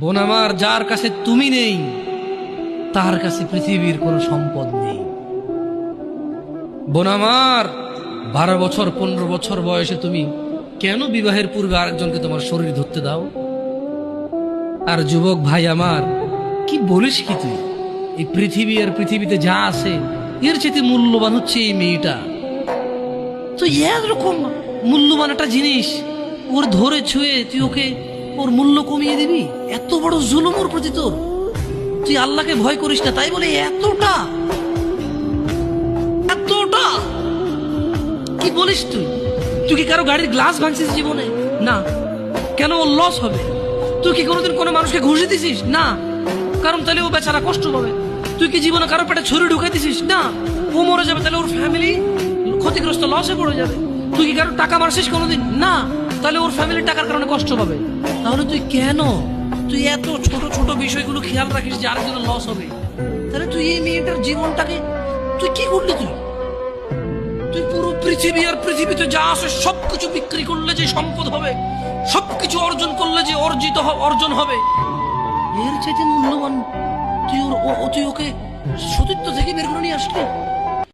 বোন আমার, যার কাছে তুমি নেই, তার কাছে পৃথিবীর কোনো সম্পদ নেই। বোন আমার, বারো বছর, পনেরো বছর বয়সে তুমি কেন বিবাহের পূর্বে আরেকজনকে তোমার শরীর ধরতে দাও? আর যুবক ভাই আমার, কি বলিস কি তুই? এই পৃথিবী আর পৃথিবীতে যা আছে, এর চেয়ে মূল্যবান হচ্ছে এই মেয়েটা। তো এরকম মূল্যবান একটা জিনিস, ওর ধরে ছুঁয়ে তুই ওকে ওর মূল্য কমিয়ে দিবি? এত বড় জুলুম ওর প্রতি তোর। তুই আল্লাহকে ভয় করিস না, তাই বলে এতটা এতটা। কি বলিস তুই? তুই কি কারও গাড়ির গ্লাস ভাঙছিস জীবনে? না। কেন ওর লস হবে? তুই কি কোনোদিন কোনো মানুষকে ঘুষে দিছিস? না। কারণ তাহলে ও বেচারা কষ্ট পাবে। তুই কি জীবনে কারও পেটে ছুরি ঢুকাই দিছিস? না। ও মরে যাবে, তাহলে ওর ফ্যামিলি ক্ষতিগ্রস্ত লসে পড়ে যাবে। তুই কি কারও টাকা মারছিস কোনোদিন? না। তাহলে ওর ফ্যামিলির টাকার কারণে কষ্ট পাবে। তাহলে তুই কেন? তুই এত ছোট ছোট বিষয়গুলো খেয়াল রাখিস যে আরেকজনের লস হবে। তাহলে তুই এই মেয়েটার জীবনটাকে তুই কি করলি তুই? তুই পুরো পৃথিবী আর পৃথিবীতে যা আছে সবকিছু বিক্রি করলে যে সম্পদ হবে, সবকিছু অর্জন করলে যে অর্জিত অর্জন হবে, এর চাইতে মূল্যবান তুই ওর তুই ওকে সতীত্ব থেকে বের করে নিয়ে আসলি?